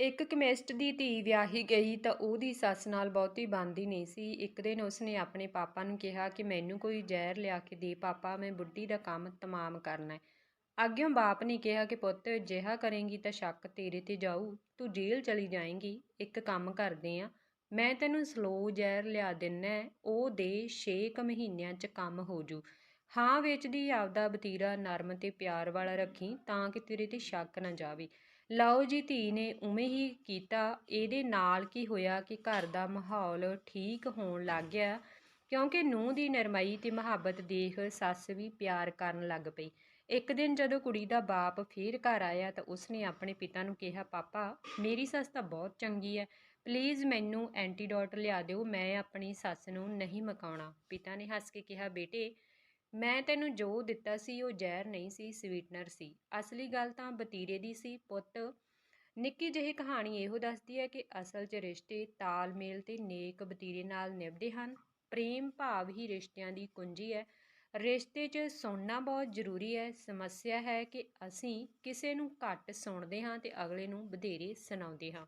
ਇੱਕ ਕੈਮਿਸਟ ਦੀ ਧੀ ਵਿਆਹੀ ਗਈ ਤਾਂ ਉਹਦੀ ਸੱਸ ਨਾਲ ਬਹੁਤੀ ਬਣਦੀ ਨਹੀਂ ਸੀ। ਇੱਕ ਦਿਨ ਉਸਨੇ ਆਪਣੇ ਪਾਪਾ ਨੂੰ ਕਿਹਾ ਕਿ ਮੈਨੂੰ ਕੋਈ ਜ਼ਹਿਰ ਲਿਆ ਕੇ ਦੇ, ਪਾਪਾ, ਮੈਂ ਬੁੱਢੀ ਦਾ ਕੰਮ ਤਮਾਮ ਕਰਨਾ ਹੈ। ਅੱਗਿਓਂ ਬਾਪ ਨੇ ਕਿਹਾ ਕਿ ਪੁੱਤ, ਜਿਹਾ ਕਰੇਂਗੀ ਤਾਂ ਸ਼ੱਕ ਤੇਰੇ ਤੇ ਜਾਊ, ਤੂੰ ਜੇਲ੍ਹ ਚਲੀ ਜਾਏਂਗੀ, ਇੱਕ ਕੰਮ ਕਰਦੇ ਆ। ਮੈਂ ਤੈਨੂੰ ਸਲੋ ਜ਼ਹਿਰ ਲਿਆ ਦਿੰਨਾ ਉਹ ਦੇ 6 ਕੁ ਮਹੀਨਿਆਂ 'ਚ ਕੰਮ ਹੋ ਜੂ। ਹਾਂ, ਵੇਚਦੀ ਆਪਦਾ ਬਤੀਰਾ ਨਰਮ ਤੇ ਪਿਆਰ ਵਾਲਾ ਰੱਖੀ ਤਾਂ ਕਿ ਤੇਰੇ ਤੇ ਸ਼ੱਕ ਨਾ ਜਾਵੇ। ਲਓ ਜੀ ਧੀ ਨੇ ਉਵੇਂ ਹੀ ਕੀਤਾ। ਇਹਦੇ ਨਾਲ ਕੀ ਹੋਇਆ ਕਿ ਘਰ ਦਾ ਮਾਹੌਲ ਠੀਕ ਹੋਣ ਲੱਗ ਗਿਆ ਕਿਉਂਕਿ ਨੂੰਹ ਦੀ ਨਰਮਾਈ ਤੇ ਮੁਹੱਬਤ ਦੇਖ ਸੱਸ ਵੀ ਪਿਆਰ ਕਰਨ ਲੱਗ ਪਈ। ਇੱਕ ਦਿਨ ਜਦੋਂ ਕੁੜੀ ਦਾ ਬਾਪ ਫੇਰ ਘਰ ਆਇਆ ਤਾਂ ਉਸਨੇ ਆਪਣੇ ਪਿਤਾ ਨੂੰ ਕਿਹਾ, ਪਾਪਾ, ਮੇਰੀ ਸੱਸ ਤਾਂ ਬਹੁਤ ਚੰਗੀ ਹੈ ਪਲੀਜ਼ ਮੈਨੂੰ ਐਂਟੀਡੋਟ ਲਿਆ ਦਿਓ, ਮੈਂ ਆਪਣੀ ਸੱਸ ਨੂੰ ਨਹੀਂ ਮਕਾਉਣਾ। ਪਿਤਾ ਨੇ ਹੱਸ ਕੇ ਕਿਹਾ, ਬੇਟੇ ਮੈਂ ਤੈਨੂੰ ਜੋ ਦਿੱਤਾ ਸੀ ਉਹ ਜ਼ਹਿਰ ਨਹੀਂ ਸੀ, ਸਵੀਟਨਰ ਸੀ। ਅਸਲੀ ਗੱਲ ਤਾਂ ਬਤੀਰੇ ਦੀ ਸੀ, ਪੁੱਤ। ਨਿੱਕੀ ਜਿਹੀ ਕਹਾਣੀ ਇਹੋ ਦੱਸਦੀ ਹੈ ਕਿ ਅਸਲ 'ਚ ਰਿਸ਼ਤੇ ਤਾਲਮੇਲ ਤੇ ਨੇਕ ਬਤੀਰੇ ਨਾਲ ਨਿਭਦੇ ਹਨ। ਪ੍ਰੇਮ ਭਾਵ ਹੀ ਰਿਸ਼ਤਿਆਂ ਦੀ ਕੁੰਜੀ ਹੈ। ਰਿਸ਼ਤੇ 'ਚ ਸੁਣਨਾ ਬਹੁਤ ਜ਼ਰੂਰੀ ਹੈ। ਸਮੱਸਿਆ ਹੈ ਕਿ ਅਸੀਂ ਕਿਸੇ ਨੂੰ ਘੱਟ ਸੁਣਦੇ ਹਾਂ ਤੇ ਅਗਲੇ ਨੂੰ ਵਧੇਰੇ ਸੁਣਾਉਂਦੇ ਹਾਂ।